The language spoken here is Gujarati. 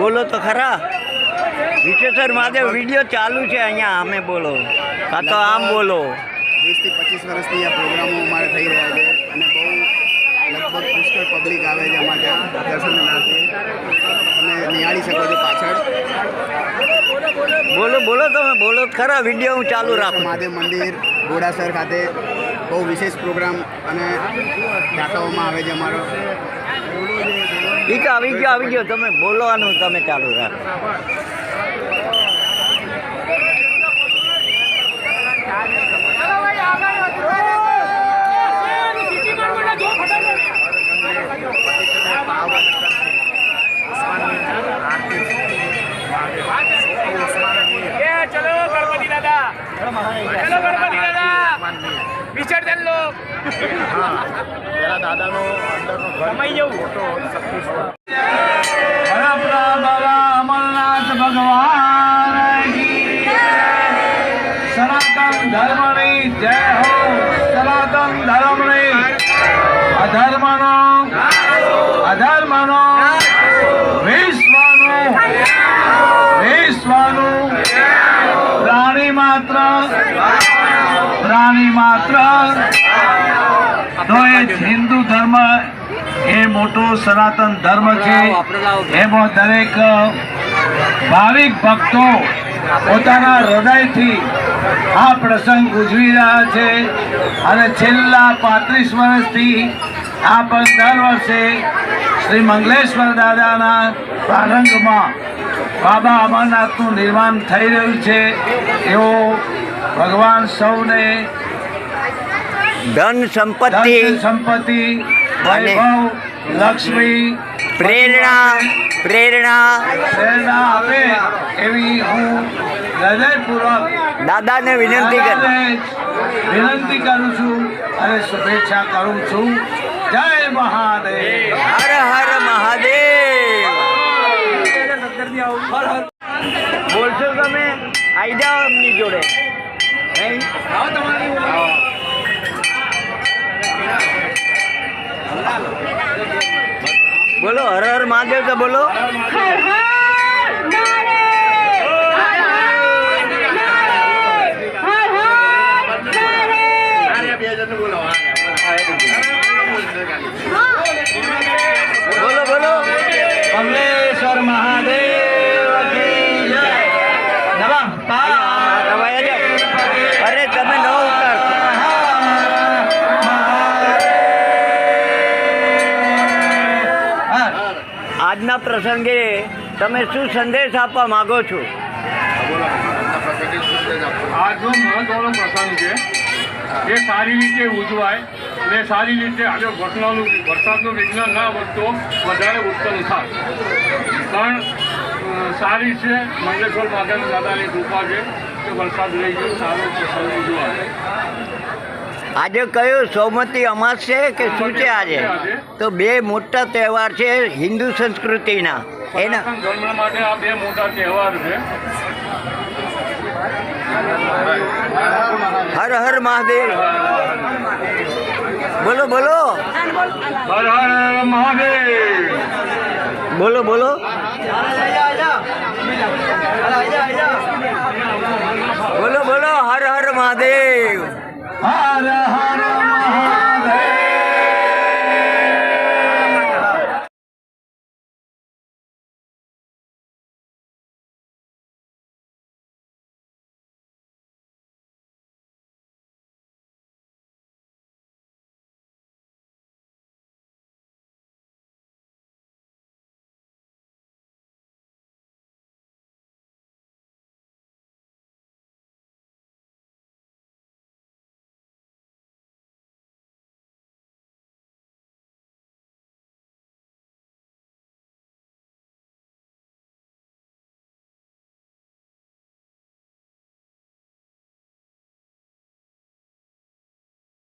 બોલો તો ખરા? વિશ્વેશ્વર મહાદેવ વીડિયો ચાલુ છે અહીંયા અમે બોલો. કાં તો આમ બોલો. વીસથી પચીસ વર્ષથી આ પ્રોગ્રામો અમારે થઈ રહ્યા છે અને બહુ લગભગ પુષ્કળ પબ્લિક આવે છે અમારે ત્યાં દર્શન તમે નિહાળી શકો છો પાછળ. બોલો બોલો તમે બોલો તો ખરા વીડિયો હું ચાલુ રાખું. મહાદેવ મંદિર ઘોડાસર ખાતે. બહુ વિશેષ પ્રોગ્રામ અને દાતાઓમાં આવે છે અમારો. એ આવી ગયો આવી ગયો. તમે બોલવાનું તમે ચાલુ રાખો. ચલો ગણપતિ દાદા. ચલો ગણપતિ દાદા. વિસર્જન લો. દાદાનો સમય જવું અમરનાથ ભગવાન સનાતન ધર્મ નહીં જય હો, સનાતન ધર્મ નહીં. અધર્મનો અધર્મનો માત્ર તો એ હિન્દુ ધર્મ એ મોટો સનાતન ધર્મ છે. એમાં દરેક ભાવિક ભક્તો પોતાના હૃદયથી આ પ્રસંગ ઉજવી રહ્યા છે અને છેલ્લા પાંત્રીસ વર્ષથી આ પણ દર વર્ષે શ્રી મંગલેશ્વર દાદાના પ્રારંભમાં બાબા અમરનાથનું નિર્માણ થઈ રહ્યું છે. એવો ભગવાન સૌને ધન સંપત્તિ સંપત્તિ વૈભવ લક્ષ્મી પ્રેરણા પ્રેરણા. પ્રેરણા આપે એવી હું હૃદયપૂર્વક દાદાને વિનંતી કર. વિનંતી કરું છું અને શુભેચ્છા કરું છું. જય મહાદેવ. હર હર મહાદેવ. બોલશો તમે? આઈ જાઓ એમની જોડે. નહીં? બોલો હર હર મહાદેવ તો બોલો. બોલો બોલો કમલેશ્વર મહાદેવ કી જય નમઃ રવાયા જાઓ. અરે તમે ન ઉતારશો આજના પ્રસંગે તમે શું સંદેશ આપવા માંગો છો? આજનો મહત્વનો પ્રસંગ છે. એ સારી રીતે ઉજવાય અને સારી રીતે આજે ઘટનાનું વરસાદનું વિજ્ઞાન ના વધતો વધારે ઉત્તમ થાય. પણ સારી છે. મંગલેશ્વર માતાના દાદાની કૃપા છે કે વરસાદ લઈ ગયો, સારો પ્રસંગ ઉજવાય. આજે કયો સોમતી અમાસ છે કે શું છે આજે? તો બે મોટા તહેવાર છે હિન્દુ સંસ્કૃતિના. એના માટે આ બે મોટા તહેવાર છે. હર હર મહાદેવ. બોલો બોલો. હર હર મહાદેવ. બોલો બોલો. બોલો બોલો. હર હર મહાદેવ.